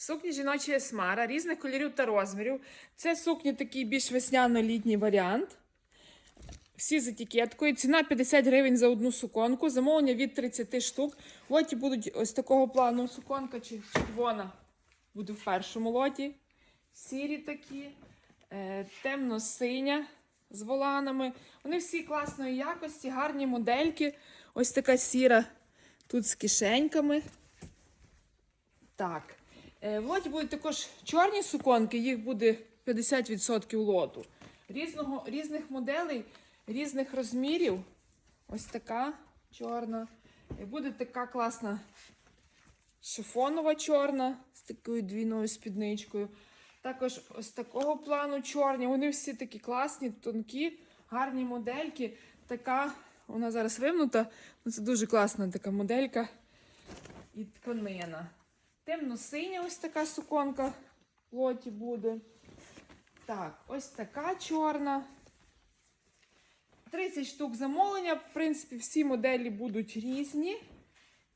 Сукні жіночі есмара, різних кольорів та розмірів. Це сукні такий більш весняно-літній варіант. Всі з етикеткою. Ціна 50 гривень за одну суконку. Замовлення від 30 штук. В лоті будуть ось такого плану суконка чи червона буде в першому лоті. Сірі такі, е, темно-синя з воланами. Вони всі класної якості, гарні модельки. Ось така сіра тут з кишеньками. Так. Е, В лоті будуть також чорні суконки, їх буде 50% лоту. Різного, різних моделей, різних розмірів. Ось така чорна. І буде така класна шифонова чорна з такою двійною спідничкою. Також ось такого плану чорні. Вони всі такі класні, тонкі, гарні модельки. Така, вона зараз вимнута. Ну, Це дуже класна така моделька і тканина. Темно-синя ось така суконка в лоті буде. Так, ось така чорна. 30 штук замовлення. В принципі, всі моделі будуть різні.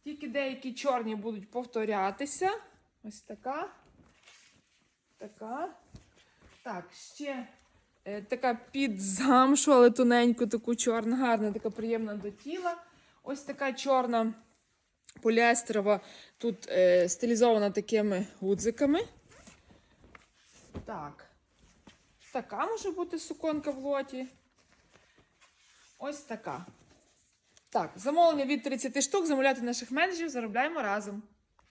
Тільки деякі чорні будуть повторятися. Ось така. Така. Так, ще е, така під замшу, але тоненьку, таку чорну, гарна, така приємна до тіла. Ось така чорна поліестерова, тут е, стилізована такими гудзиками. Так. Така може бути суконка в лоті. Ось така. Так, замовлення від 30 штук, замовляти наших менеджерів, заробляємо разом.